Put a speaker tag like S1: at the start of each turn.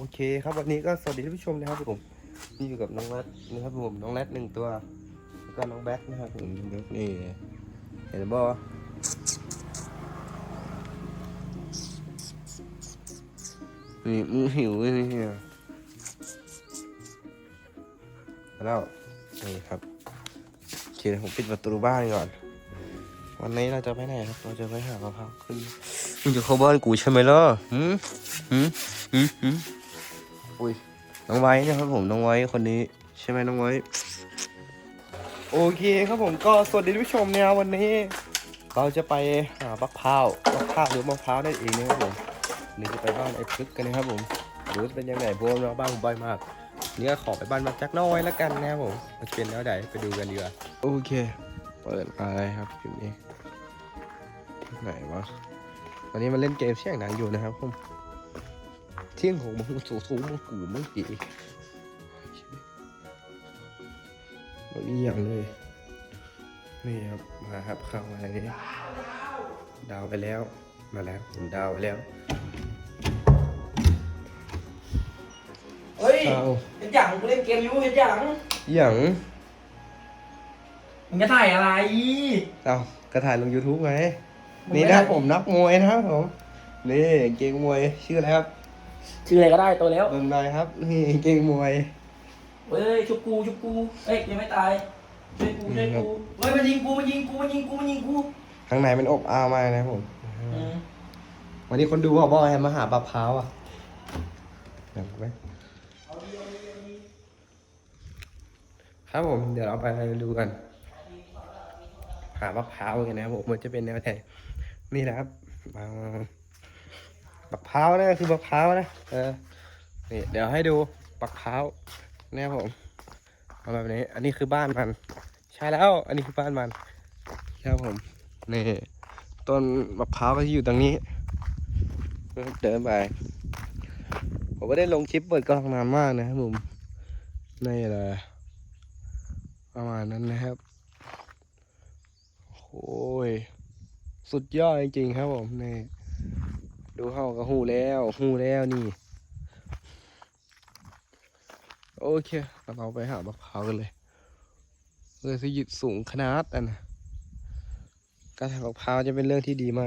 S1: โอเคครับวันนี้ก็สวัสดีท่านผู้ชมนะครับผมนี่อยู่กับน้องนัทนะครับผมน้องนัทหนึ่งตัวแล้วก็น้องแบ็คนะครับผมนี่เห็นบ่นี่มึงหิวนี่เนี่ยแล้วนี่ครับโอเคผมปิดประตูบ้านก่อน วันนี้เราจะไปไหนครับเราจะไปหามะพร้าวขึ้นมึงจะเข้าบ้านกูใช่ไหมล่ะหืมหืมหืมหืม อุ้ยน้องไว้นะครับผมน้องไว้คนนี้ใช่ไหมน้องไว้โอเคครับผมก็สวัสดีท่านผู้ชมเนี่ยวันนี้ เราจะไปหามะพร้าวมะพร้าวหรือมะพร้าวนั่นเองนะครับผมนี่จะไปบ้านไอ้พลึกกันนะครับผมหรือจะเป็นยังไงเพราะว่าบ้านผมบ่อยมากนี่ก็ขอไปบ้านมาจักน้อยแล้วกันนะครับผมมันจะเป็นแล้วไหนไปดูกันดีกว่าโอเค เปิดอะไรครับคลิปนี้ไหนวะวันนี้มาเล่นเกมเสียงดังอยู่นะครับผม เที่ยงของมึงสูสูมึงกูมึงตีมันมีอย่างเลย นี่ครับ มาครับเข้ามาในนี้ดาวไปแล้ว มาแล้วผมดาวไปแล้ว
S2: เฮ้ย
S1: เอา
S2: เห็นอย่างกูเล่นเกมอยู่เห็นอย่าง
S1: อย่าง
S2: มึงจะถ่ายอะไร
S1: เอากระถ่ายลง YouTube ไง
S2: มึง
S1: นี่
S2: ไม่
S1: นะครับ
S2: ได้
S1: ผมนักมวยนะครับผม นี่เกงมวยชื่ออะไรครับ
S2: ชื่ออะไรก็ได้ตัวแล้ว
S1: เบิ่งหน่อยครับนี่เกงมวย
S2: เฮ้ยชุบกูชุบกูเอ้ยยังไม่ตายช่วยกูช่วยกูเฮ้ยมันยิงกูมันยิงกูมันยิงกูมันยิงกู
S1: ข้างในมันอบอ้าวมากนะครับผม
S2: อืม
S1: วันนี้คนดูบอกว่าให้มาหาปลาพร้าวอะเห็นไหมครับผมเดี๋ยวเราไปดูกัน หามะพร้าวกันนะครับผมมันจะเป็นแนวไหนนี่นะครับมา มะพร้านะคือมะพร้านะเออนี่เดี๋ยวให้ดูมะพร้าวนะครับผมเอาแบบนี้ อันนี้คือบ้านมัน ใช่แล้ว อันนี้คือบ้านมันครับผมนี่ต้นมะพร้าวก็อยู่ตรงนี้เดินไปผมก็ได้ลงคลิปเปิดกล้องนานมากนะครับผมนี่แหละประมาณนั้นนะครับโอ้ยสุดยอดจริงๆครับผมนี่ ดูเขากระหูแล้วหูแล้วนี่ โอเคเราไปหามะพร้าวกันเลยเลยสิหยุดสูงขนาดนั้นนะการหามะพร้าวจะเป็นเรื่องที่ดีมาก